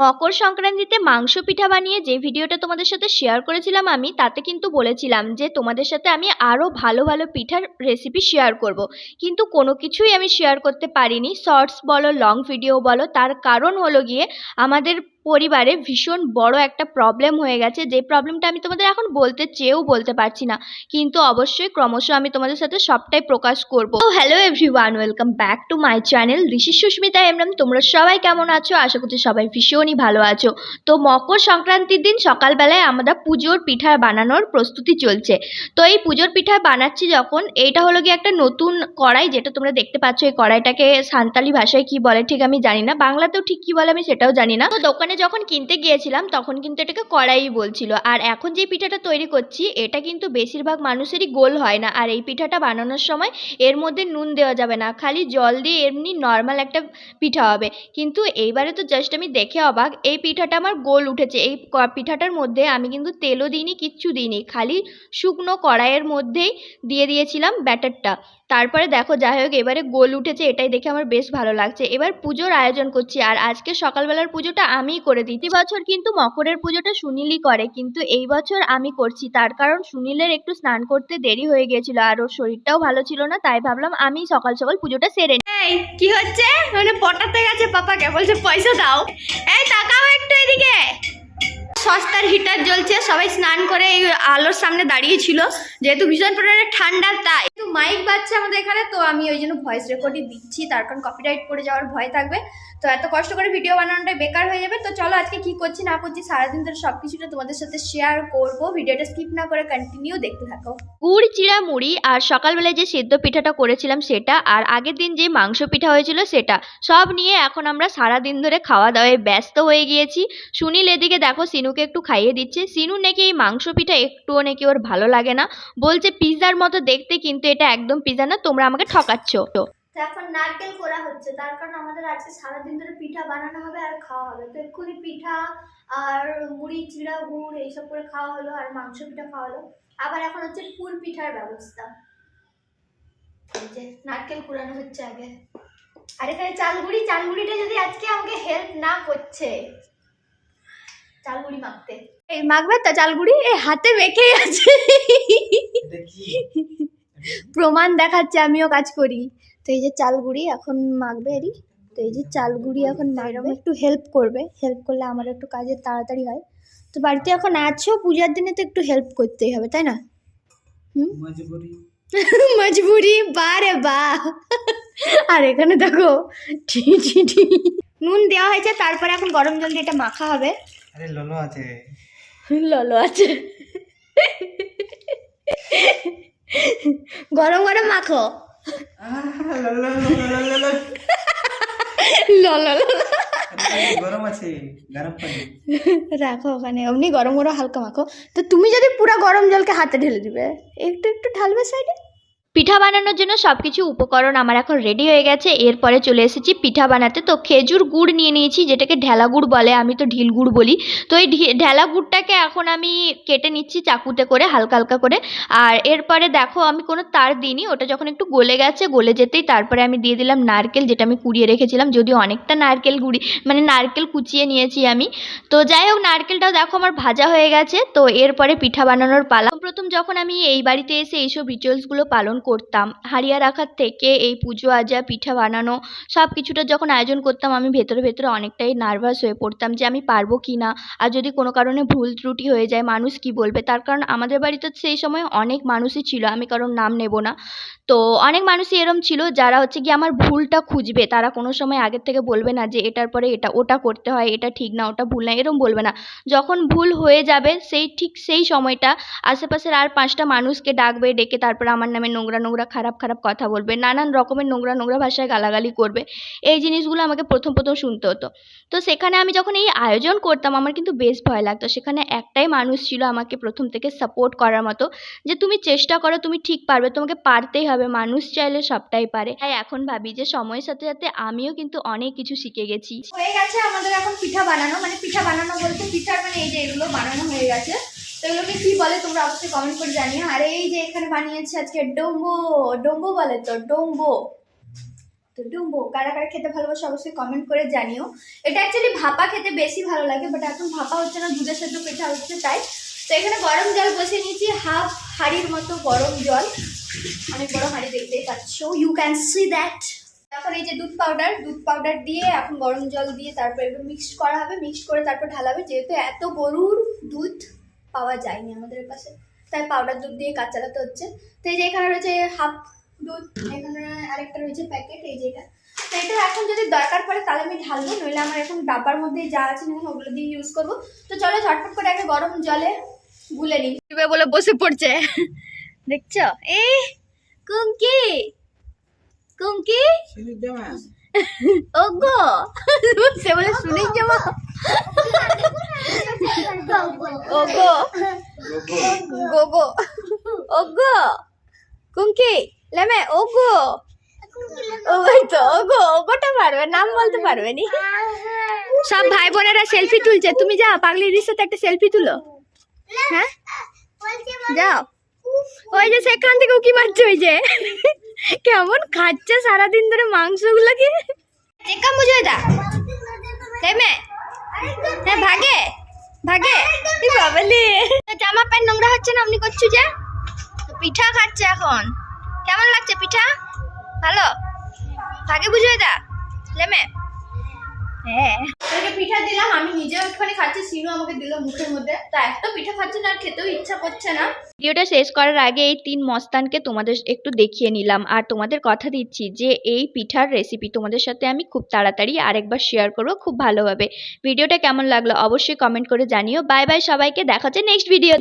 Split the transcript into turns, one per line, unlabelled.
মকর সংক্রান্তিতে মাংস পিঠা বানিয়ে যে ভিডিওটা তোমাদের সাথে শেয়ার করেছিলাম আমি, তাতে কিন্তু বলেছিলাম যে তোমাদের সাথে আমি আরও ভালো ভালো পিঠার রেসিপি শেয়ার করব। কিন্তু কোনো কিছুই আমি শেয়ার করতে পারিনি শর্টস বলো লং ভিডিও বলো, তার কারণ হলো গিয়ে আমাদের পরিবারে ভীষণ বড় একটা প্রবলেম হয়ে গেছে। যে প্রবলেমটা আমি তোমাদের এখন বলতে চেয়েও বলতে পারছি না। কিন্তু অবশ্যই ক্রমশ আমি তোমাদের সাথে সবটাই প্রকাশ করব। তো hello everyone welcome back to my channel Rishi Susmita এমরাম তোমরা সবাই কেমন আছো? আশা করছি সবাই ভীষণই ভালো আছো। তো মকর সংক্রান্তির দিন সকালবেলায় আমরা পুজোর পিঠা বানানোর প্রস্তুতি চলছে। তো এই পুজোর পিঠা বানাচ্ছি যখন, এইটা হলো গিয়ে একটা নতুন কড়াই, যেটা তোমরা দেখতে পাচ্ছ, এই কড়াইটাকে সান্তালি ভাষায় কি বলে ঠিক আমি জানি না। বাংলাতেও ঠিক কি বলে আমি সেটাও জানি না। তো দোকানে যখন কিনতে গিয়েছিলাম, তখন কিন্তু এটাকে কড়াই বলছিল। আর এখন যে পিঠাটা তৈরি করছি, এটা কিন্তু বেশিরভাগ মানুষেরই গোল হয় না। আর এই পিঠাটা বানানোর সময় এর মধ্যে নুন দেওয়া যাবে না। খালি জল দিয়ে এমনি নর্মাল একটা পিঠা হবে। কিন্তু এইবারে তো জাস্ট আমি দেখে অবাক, এই পিঠাটা আমার গোল উঠেছে। এই পিঠাটার মধ্যে আমি কিন্তু তেলও দিইনি, কিচ্ছু দিইনি। খালি শুকনো কড়াইয়ের মধ্যেই দিয়ে দিয়েছিলাম ব্যাটারটা। তারপরে দেখো, যাই হোক, এবারে গোল উঠেছে। এটাই দেখে আমার বেশ ভালো লাগছে। এবার পুজোর আয়োজন করছি। আর আজকে সকালবেলার পুজোটা আমিই করে দিই। বছর কিন্তু মকরের পুজোটা সুনীলই করে, কিন্তু এই বছর আমি করছি। তার কারণ সুনীলের একটু স্নান করতে দেরি হয়ে গিয়েছিল আর ওর শরীরটাও ভালো ছিল না, তাই ভাবলাম আমি সকাল সকাল পুজোটা সেরে।
এই, কি হচ্ছে? মানে পটাতে গেছে পাপাকে, বলছে পয়সা দাও। এই, তাকাও একটু এদিকে। সস্তার হিটার জ্বলছে, সবাই স্নান করে এই আলোর সামনে দাঁড়িয়ে ছিল। যেহেতু ভীষণ পরিমাণে ঠান্ডা, তাই মাইক বাজছে আমাদের এখানে, তো আমি ওই জন্য ভয়েস রেকর্ডই দিচ্ছি। তার কারণ কপিরাইট পড়ে যাওয়ার ভয় থাকবে। তো এত কষ্ট করে ভিডিও বানানোটাই বেকার হয়ে যাবে। তো চলো আজকে কি করছি না করছি, সারাদিন ধরে সব কিছুটা তোমাদের সাথে শেয়ার করব। ভিডিওটা স্কিপ না করে কন্টিনিউ দেখতে থাকো।
গুড়, চিড়া, মুড়ি আর সকালবেলায় যে সেদ্ধ পিঠাটা করেছিলাম সেটা আর আগের দিন যে মাংস পিঠা হয়েছিল সেটা, সব নিয়ে এখন আমরা সারা দিন ধরে খাওয়া দাওয়ায় ব্যস্ত হয়ে গিয়েছি। সুনীল এদিকে দেখো সিনুকে একটু খাইয়ে দিচ্ছে। সিনু নাকি এই মাংস পিঠা একটুও নাকি ওর ভালো লাগে না। বলছে পিৎজার মতো দেখতে কিন্তু এটা একদম পিজা না তোমরা আমাকে ঠকাচ্ছ।
তো এখন নারকেল করা হচ্ছে তার কারণ আমাদের আজকে সারাদিন ধরে পিঠা বানানো হবে আর খাওয়া হবে। তো এক্ষুনি পিঠা আর মুড়ি চিড়া গুড় এইসব করে খাওয়া হলো আর মাংস পিঠা খাওয়া হলো। আবার এখন হচ্ছে পুর পিঠার ব্যবস্থা। যে নারকেল কুড়ানো হচ্ছে আগে। আর এখানে চালগুড়ি চালগুড়িটা যদি আজকে আমাকে হেল্প না করছে। চালগুড়ি মাখতে। এই মাখবে তো চালগুড়ি এই হাতে মেখেই আছে। প্রমাণ দেখাচ্ছে আমিও কাজ করি। তো এই যে চালগুড়ি এখন মাখবে এরই। তো এই যে চালগুড়ি এখন মাখবে। একটু হেল্প করবে। হেল্প করলে আমার একটু কাজে তাড়াতাড়ি হয়। তো বাড়িতে এখন আছো? পূজার দিনে তো একটু হেল্প করতেই হবে তাই না? হুম?
মজবুরি।
মজবুরি? বারে বা। আর এখানে দেখো টি টি টি নুন দেওয়া হয়েছে তারপরে এখন গরম জল দিয়ে এটা মাখা হবে।
আরে ললো আছে।
ললো আছে। গরম গরম মাখো।
গরম আছে গরম পানি।
রাখো ওখানে অমনি গরম গরম হালকা মাখো। তো তুমি যদি পুরো গরম জলকে হাতে ঢেলে দিবে একটু একটু ঢালবে সাইডে
পিঠা বানানোর জন্য সব কিছু উপকরণ আমার এখন রেডি হয়ে গেছে। এরপরে চলে এসেছি পিঠা বানাতে। তো খেজুর গুড় নিয়ে নিয়েছি, যেটাকে ঢেলা গুড় বলে, আমি তো ঢিল গুড় বলি। তো এই ঢেলা গুড়টাকে এখন আমি কেটে নিচ্ছি চাকুতে করে, হালকা হালকা করে। আর এরপরে দেখো, আমি কোনো তার দিইনি, ওটা যখন একটু গলে গেছে, গলে যেতেই তারপরে আমি দিয়ে দিলাম নারকেল, যেটা আমি কুড়িয়ে রেখেছিলাম, যদিও অনেকটা নারকেল গুড়ি মানে নারকেল কুচিয়ে নিয়েছি আমি। তো যাই হোক, নারকেলটাও দেখো আমার ভাজা হয়ে গেছে। তো এরপরে পিঠা বানানোর পালা। প্রথম যখন আমি এই বাড়িতে এসে এইসব রিচুয়ালসগুলো পালন করতাম, হারিয়া রাখার থেকে এই পুজো, আজা, পিঠা বানানো, সব কিছুটা যখন আয়োজন করতাম, আমি ভেতরে ভেতরে অনেকটাই নার্ভাস হয়ে পড়তাম যে আমি পারব কি না। আর যদি কোনো কারণে ভুল ত্রুটি হয়ে যায়, মানুষ কি বলবে? তার কারণ আমাদের বাড়িতে সেই সময় অনেক মানুষই ছিল, আমি কারোর নাম নেব না। তো অনেক মানুষই এরম ছিল যারা হচ্ছে কি আমার ভুলটা খুঁজবে। তারা কোনো সময় আগের থেকে বলবে না যে এটার পরে এটা, ওটা করতে হয়, এটা ঠিক না, ওটা ভুল না, এরম বলবে না। যখন ভুল হয়ে যাবে, সেই ঠিক সেই সময়টা আশেপাশের আর পাঁচটা মানুষকে ডাকবে, ডেকে তারপর আমার নামে নোংরা নোংরা খারাপ খারাপ কথা বলবে, নানান রকমের নোংরা নোংরা ভাষায় গালাগালি করবে, এই জিনিসগুলো আমাকে প্রথম প্রথম শুনতে হতো। তো সেখানে আমি যখন এই আয়োজন করতাম, আমার কিন্তু বেশ ভয় লাগতো। সেখানে একটাই মানুষ ছিল আমাকে প্রথম থেকে সাপোর্ট করার মতো, যে তুমি চেষ্টা করো, তুমি ঠিক পারবে, তোমাকে পারতেই হবে, মানুষ চাইলে সবটাই পারে। তাই এখন ভাবি যে সময়ের সাথে সাথে আমিও কিন্তু অনেক কিছু শিখে গেছি।
হয়ে গেছে আমাদের এখন পিঠা বানানো মানে পিঠা বানানো বলতে পিঠার মানে এই যে এগুলো বানানো হয়ে গেছে। তো এগুলোকে কি বলে? তোমরা অবশ্যই কমেন্ট করে জানিও। আর এই যে এখানে বানিয়েছে আজকে ডোম্বো ডোম্বো বলে তো, ডোম্বো। তো ডুম্বো, কারা কারা খেতে ভালোবাসে অবশ্যই কমেন্ট করে জানিও। এটা অ্যাকচুয়ালি ভাপা খেতে বেশি ভালো লাগে বাট এখন ভাপা হচ্ছে না, দুধের সাথে পিঠা হচ্ছে তাই। তো এখানে গরম জল বসে নিয়েছি হাফ হাঁড়ির মতো গরম জল। অনেক বড় হাঁড়ি দেখতেই পাচ্ছ। ইউ ক্যান সি দ্যাট এখন এই যে দুধ পাউডার দুধ পাউডার দিয়ে এখন গরম জল দিয়ে তারপর একটু মিক্সড করা হবে মিক্সড করে তারপর ঢালাবে, যেহেতু এত গরুর দুধ। পাওয়া যায়নি আমাদের পাশে তাই পাউডার দুধ দিয়ে কাজ চালাতে হচ্ছে। তো এই যে এখানে রয়েছে হাফ দুধ এখানে আরেকটা রয়েছে প্যাকেট এই যে এটা। তো এটা এখন যদি দরকার পড়ে তাহলে আমি ঢালবো নইলে আমার এখন ডাব্বার মধ্যে যা আছে না ওগুলো দিয়ে ইউজ করব। তো চলো ঝটপট করে আগে গরম জলে গুলে নিই। বলে বসে পড়ছে? দেখছ? এই কুমকি! কুমকি! ও ওগো! সে বলে শুনেই যাব ওগো। গোগো ওগো। কুমকি, লেমে, ওগো। ওই তো ওগো, ওগোটা পারবে, নাম বলতে পারবে নি। সব ভাই বোনেরা সেলফি তুলছে। তুমি যাও পাগলির সাথে একটা সেলফি তুলো। হ্যাঁ? যাও। ওই যে সেখান থেকে উকি মারছে, ওই যে। কেমন খাচ্ছে সারাদিন ধরে মাংসগুলোকে। চেকা মুঝে দা ভাগে। ভাগে? ই বাবালে। জামা প্যান্ট নোংরা হচ্ছে না আপনি করছ যে? পিঠা খাচ্ছে এখন। কেমন লাগছে পিঠা? ভালো? ভাগে বুঝে দা? লেমে? হ্যাঁ। পিঠা দিলাম আমি নিজেও একটুখানি খাচ্ছি সিনু আমাকে দিল মুখের মধ্যে। তা একটা পিঠা খাচ্ছে না আর খেতেও ইচ্ছা করছে না।
ভিডিওটা শেষ করার আগে এই তিন মস্তানকে তোমাদের একটু দেখিয়ে নিলাম আর তোমাদের কথা দিচ্ছি যে এই পিঠার রেসিপি তোমাদের সাথে আমি খুব তাড়াতাড়ি আরেকবার শেয়ার করব খুব ভালোভাবে। ভিডিওটা কেমন লাগল অবশ্যই কমেন্ট করে জানিও। বাই বাই সবাইকে দেখা হচ্ছে নেক্সট ভিডিও